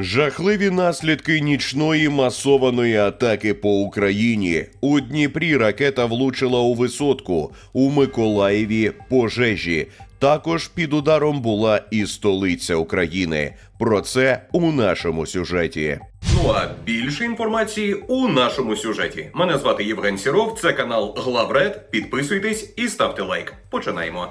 Жахливі наслідки нічної масованої атаки по Україні. У Дніпрі ракета влучила у висотку, у Миколаєві пожежі. Також під ударом була і столиця України. Про це у нашому сюжеті. Ну а більше інформації у нашому сюжеті. Мене звати Євген Сіров, це канал Главред. Підписуйтесь і ставте лайк. Починаємо.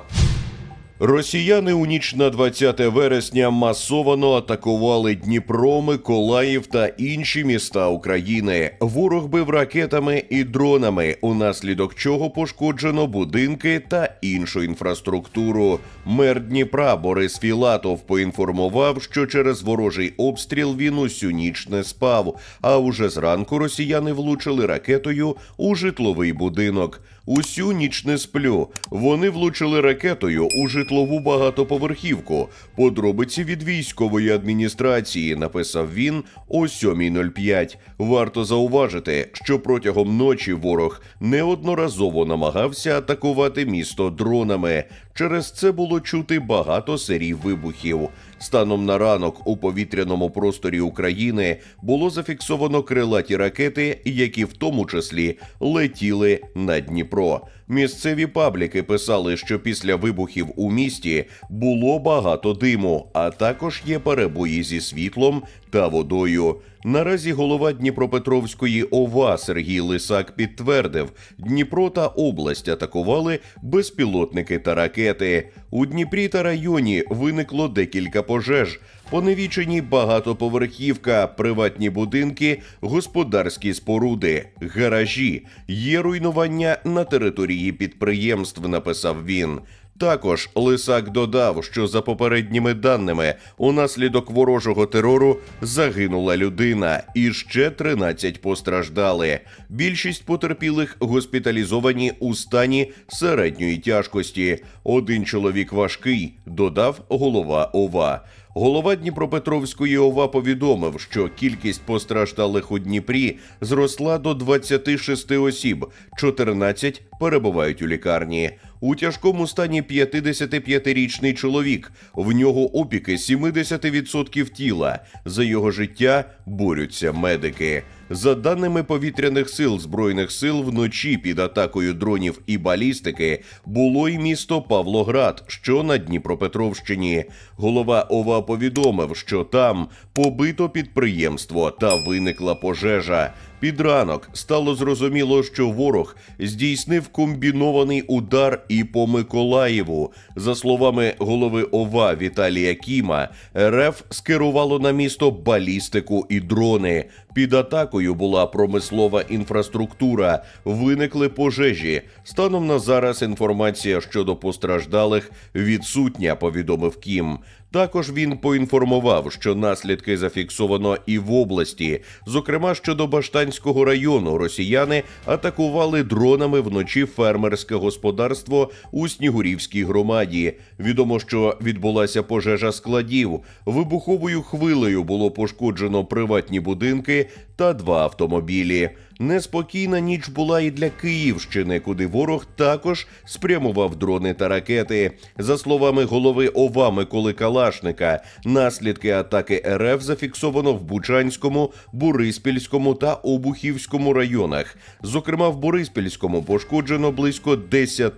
Росіяни у ніч на 20 вересня масовано атакували Дніпро, Миколаїв та інші міста України. Ворог бив ракетами і дронами, унаслідок чого пошкоджено будинки та іншу інфраструктуру. Мер Дніпра Борис Філатов поінформував, що через ворожий обстріл він усю ніч не спав. А уже зранку росіяни влучили ракетою у житловий будинок. Усю ніч не сплю. Вони влучили ракетою у житлову багатоповерхівку. Подробиці від військової адміністрації написав він о 7.05. Варто зауважити, що протягом ночі ворог неодноразово намагався атакувати місто дронами. Через це було чути багато серій вибухів. Станом на ранок у повітряному просторі України було зафіксовано крилаті ракети, які в тому числі летіли на Дніпро. Місцеві пабліки писали, що після вибухів у місті було багато диму, а також є перебої зі світлом та водою. Наразі голова Дніпропетровської ОВА Сергій Лисак підтвердив, Дніпро та область атакували безпілотники та ракети. У Дніпрі та районі виникло декілька пожеж. Поневічені багатоповерхівка, приватні будинки, господарські споруди, гаражі. Є руйнування на території підприємств, написав він. Також Лисак додав, що за попередніми даними унаслідок ворожого терору загинула людина, і ще 13 постраждали. Більшість потерпілих госпіталізовані у стані середньої тяжкості. Один чоловік важкий, додав голова ОВА. Голова Дніпропетровської ОВА повідомив, що кількість постраждалих у Дніпрі зросла до 26 осіб, 14 перебувають у лікарні. У тяжкому стані 55-річний чоловік. В нього опіки 70% тіла. За його життя борються медики. За даними повітряних сил збройних сил, вночі під атакою дронів і балістики було й місто Павлоград, що на Дніпропетровщині. Голова ОВА повідомив, що там побито підприємство та виникла пожежа. Під ранок стало зрозуміло, що ворог здійснив комбінований удар і по Миколаєву. За словами голови ОВА Віталія Кіма, РФ скерувало на місто балістику і дрони. Під атакою була промислова інфраструктура, виникли пожежі. Станом на зараз інформація щодо постраждалих відсутня, повідомив Кім. Також він поінформував, що наслідки зафіксовано і в області. Зокрема, щодо Баштанського району росіяни атакували дронами вночі фермерське господарство у Снігурівській громаді. Відомо, що відбулася пожежа складів. Вибуховою хвилею було пошкоджено приватні будинки та два автомобілі. Неспокійна ніч була і для Київщини, куди ворог також спрямував дрони та ракети. За словами голови ОВА Миколи Калашника, наслідки атаки РФ зафіксовано в Бучанському, Бориспільському та Обухівському районах. Зокрема, в Бориспільському пошкоджено близько 10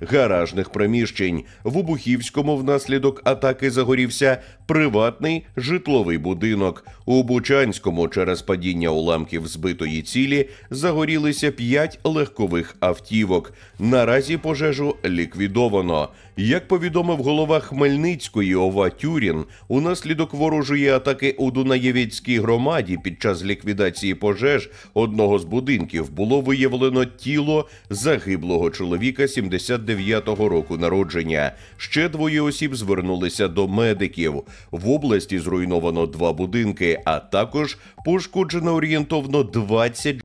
гаражних приміщень. В Обухівському внаслідок атаки загорівся приватний житловий будинок. У Бучанському через падіння уламків збитої цілі загорілися п'ять легкових автівок. Наразі пожежу ліквідовано. Як повідомив голова Хмельницької ОВА Тюрін, унаслідок ворожої атаки у Дунаєвіцькій громаді під час ліквідації пожеж одного з будинків було виявлено тіло загиблого чоловіка 79-го року народження. Ще двоє осіб звернулися до медиків. В області зруйновано два будинки, а також пошкоджено орієнтовно 20